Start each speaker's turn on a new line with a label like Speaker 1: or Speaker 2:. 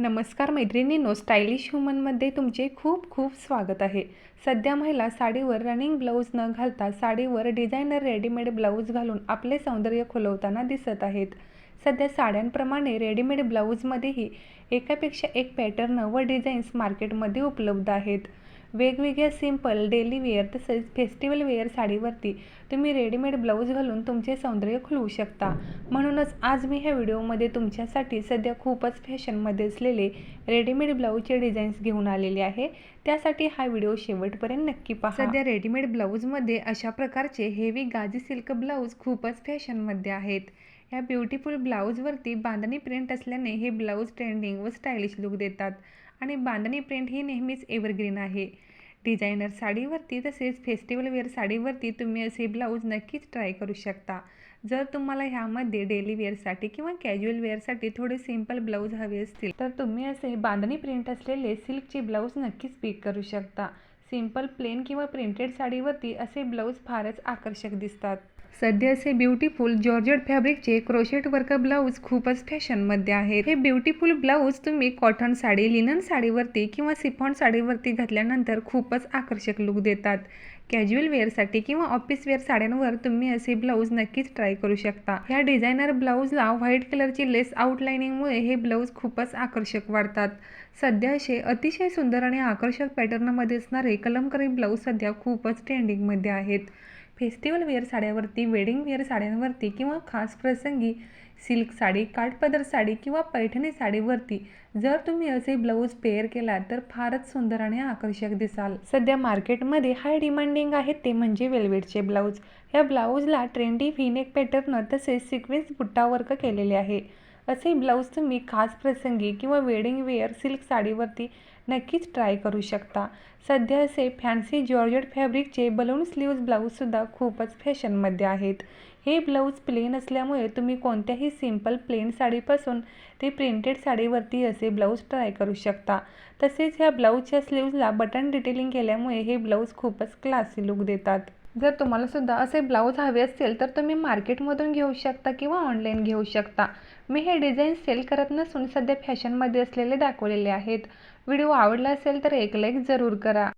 Speaker 1: नमस्कार मैत्रिणींनो स्टायलिश ह्युमनमध्ये तुमचे खूप खूप स्वागत आहे. सध्या महिला साडीवर रनिंग ब्लाऊज न घालता साडीवर डिझायनर रेडीमेड ब्लाऊज घालून आपले सौंदर्य खुलवताना दिसत आहेत. सध्या साड्यांप्रमाणे रेडीमेड ब्लाऊजमध्येही एकापेक्षा एक पॅटर्न व डिझाईन्स मार्केटमध्ये उपलब्ध आहेत. वेगवेगळ्या सिंपल डेली वेअर तसेच फेस्टिवल वेअर साडीवरती तुम्ही रेडीमेड ब्लाऊज घालून तुमचे सौंदर्य खुलवू शकता. म्हणूनच आज मी ह्या व्हिडिओमध्ये तुमच्यासाठी सध्या खूपच फॅशनमध्ये असलेले रेडीमेड ब्लाऊजचे डिझाईन्स घेऊन आलेले आहे. त्यासाठी हा व्हिडिओ शेवटपर्यंत नक्की पहा. सध्या रेडीमेड ब्लाऊजमध्ये अशा प्रकारचे हेवी गाजी सिल्क ब्लाऊज खूपच फॅशनमध्ये आहेत. या ब्युटिफुल ब्लाऊजवरती बांधणी प्रिंट असल्याने हे ब्लाऊज ट्रेंडिंग व स्टायलिश लुक देतात. आणि बांधणी प्रिंट ही नेहमीच एव्हरग्रीन आहे. डिझायनर साडीवरती तसेच फेस्टिवल वेअर साडीवरती तुम्ही असे ब्लाऊज नक्कीच ट्राय करू शकता. जर तुम्हाला ह्यामध्ये डेली वेअरसाठी किंवा कॅज्युअल वेअरसाठी थोडे सिंपल ब्लाऊज हवे असतील तर तुम्ही असे बांधणी प्रिंट असलेले सिल्कचे ब्लाऊज नक्कीच पिक करू शकता. सिंपल प्लेन किंवा प्रिंटेड साडीवरती असे ब्लाऊज फारच आकर्षक दिसतात. सध्या असे ब्युटिफुल जॉर्जेट फॅब्रिकचे क्रोशेट वर्क ब्लाऊज खूपच फॅशनमध्ये आहेत. हे ब्युटिफुल ब्लाऊज तुम्ही कॉटन साडी लिनन साडीवरती किंवा सिफॉन साडीवरती घातल्यानंतर खूपच आकर्षक लुक देतात. कॅज्युअल वेअरसाठी किंवा ऑफिस वेअर साड्यांवर तुम्ही असे ब्लाऊज नक्कीच ट्राय करू शकता. ह्या डिझायनर ब्लाऊजला व्हाईट कलरची लेस आउटलाइनिंगमुळे हे ब्लाऊज खूपच आकर्षक वाढतात. सध्या असे अतिशय सुंदर आणि आकर्षक पॅटर्नमध्ये असणारे कलमकारी ब्लाऊज सध्या खूपच ट्रेंडिंगमध्ये आहेत. फेस्टिवल वेअर साड्यावरती वेडिंग वेअर साड्यांवरती किंवा खास प्रसंगी सिल्क साडी काठपदर साडी किंवा पैठणी साडीवरती जर तुम्ही असे ब्लाऊज पेअर केला तर फारच सुंदर आणि आकर्षक दिसाल. सध्या मार्केटमध्ये हाय डिमांडिंग आहेत ते म्हणजे वेल्वेटचे ब्लाऊज. या ब्लाऊजला ट्रेंडी व्हीनेक पॅटर्न तसेच सिक्वेन्स बुट्टा वर्क केलेले आहे. असे ब्लाऊज तुम्ही खास प्रसंगी किंवा वेडिंग वेअर सिल्क साडीवरती नक्कीच ट्राय करू शकता. सध्या असे फॅन्सी जॉर्जेट फॅब्रिकचे बलून स्लीव्ज ब्लाऊजसुद्धा खूपच फॅशनमध्ये आहेत. हे ब्लाऊज प्लेन असल्यामुळे तुम्ही कोणत्याही सिंपल प्लेन साडीपासून ते प्रिंटेड साडीवरती असे ब्लाऊज ट्राय करू शकता. तसेच ह्या ब्लाऊजच्या स्लीव्जला बटन डिटेलिंग केल्यामुळे हे ब्लाऊज खूपच क्लासी लुक देतात. जर तुम्हालासुद्धा असे ब्लाऊज हवे असतील तर तुम्ही मार्केटमधून घेऊ शकता किंवा ऑनलाईन घेऊ शकता. मी हे डिझाईन सेल करत नसून सध्या फॅशनमध्ये असलेले दाखवलेले आहेत. व्हिडिओ आवडला असेल तर एक लाईक जरूर करा.